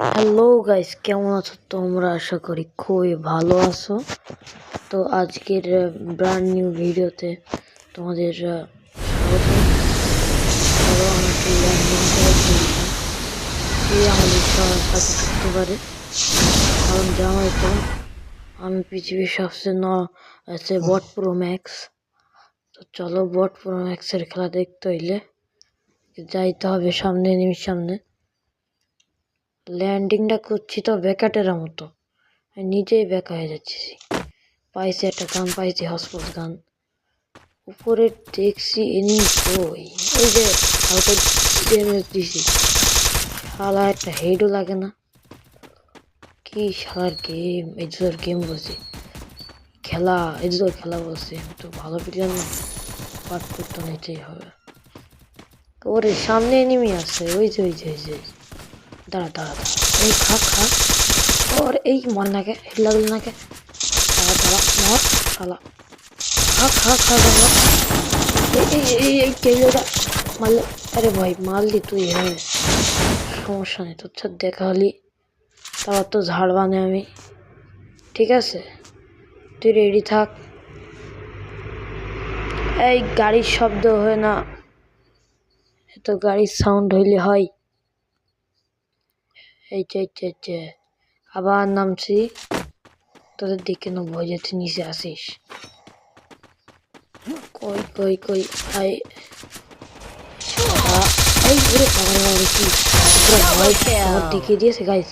Hello guys কেমন আছো? তোমরা আশা করি খুবই ভালো আছো। তো আজকের ব্র্যান্ড নিউ ভিডিওতে তোমাদের আমাদের সবার সাথে থাকতে পারে? কারণ জানোই তো, আমি পৃথিবীর সবচেয়ে ন, আছে বট প্রো ম্যাক্স তো চলো বট প্রো ম্যাক্সের খেলা দেখতে হইলে যাইতে হবে সামনে এনিমির সামনে ল্যান্ডিংটা করছি তো বেকাটের মতো। নিজেই বেকা হয়ে যাচ্ছি। পাইছি একটা গান, পাইছি হসপট গান। উপরে দেখছি এনি কই ওই যে হালকা ড্যামেজ দিছি। শালা, একটা হেডও লাগে না। কি শালার গেম এজোর গেম বলছি। খেলা, এজোর খেলা বলছি। তো ভালো প্লেয়ার পাঠ করতে নিতেই হবে। ওরে, সামনে এনিমি আছে। ওই যে ওই যে ওই যে। দাঁড়া দাঁড়া এই খা খা ওর এই মর নাকে হেড লাগল নাকে দাঁড়া দাঁড়া, মর, শালা। খা খা খা দাঁড়া। এই এই এই এই কেলোটা মারলে আরে ভাই, মারলি তুই হ্যাঁ। সমস্যা নেই, তোর সাথে দেখা হলি। তারপর তো ঝাড় বানে আমি। ঠিক আছে? তুই রেডি থাক। এই গাড়ির শব্দ হয় না। এত গাড়ির সাউন্ড হইলে হয়। এই যে এই যে, আবার নামছি তোদের দিকে না ভয় নিচে আসিস কই কই কই আই এই ঘুরে পাগল বাবা পুরো ভয় আমার দেখিয়ে দিয়েছে গাইস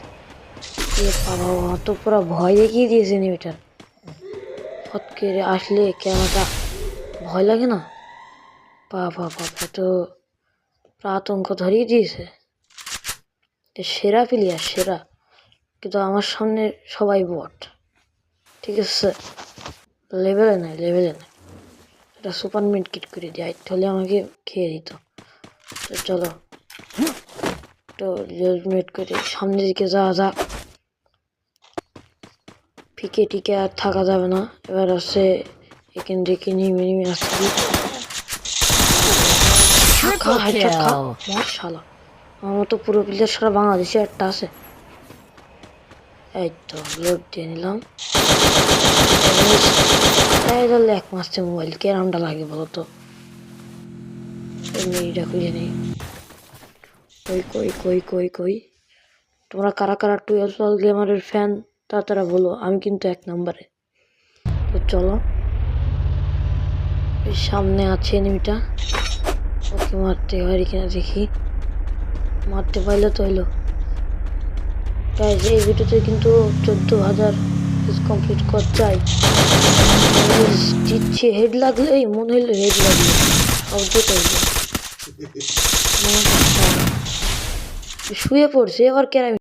এ বাবা তো পুরো ভয় দেখিয়ে দিয়েছে নিমিটার ফট করে আসলে ক্যামেরাটা ভয় লাগে না বাবা বাবা তো পুরো আতঙ্ক ধরিয়ে দিয়েছে এ সেরা প্লেয়ার সেরা কিন্তু আমার সামনে সবাই বট ঠিক আছে লেভেলে নাই লেভেলে নাই এটা সুপার মিড কিট করে দেয় তাহলে আমাকে খেয়ে দিত তো চলো তো মেট করে সামনের দিকে যাওয়া যাক ফিকে টিকে আর থাকা যাবে না এবার আছে এখান থেকে নেমে নেমে আসছি শালা আমার মতো পুরো প্লেয়ার সারা বাংলাদেশে একটা আছে। এই তো লোড দিয়ে নিলাম। ধরলে এক মাসে মোবাইল কেরামটা লাগে বলো তো? এইটা খুঁজে নেই। কই কই কই কই কই? তোমরা কারা কারা টুয়েলভ সাল গেমারের ফ্যান তা তারা বলো। আমি কিন্তু এক নম্বরে। তো চলো। সামনে আছে এনিমিটা ওকে মারতে পারি কিনা দেখি। মারতে পারলে তো হইল। গাইজ এই ভিডিওতে কিন্তু চোদ্দ হাজার কমপ্লিট কর চাই দিচ্ছে হেড লাগলে এই মনে হইল হেড লাগল অর্ধেক শুয়ে পড়ছে এবার কেরামি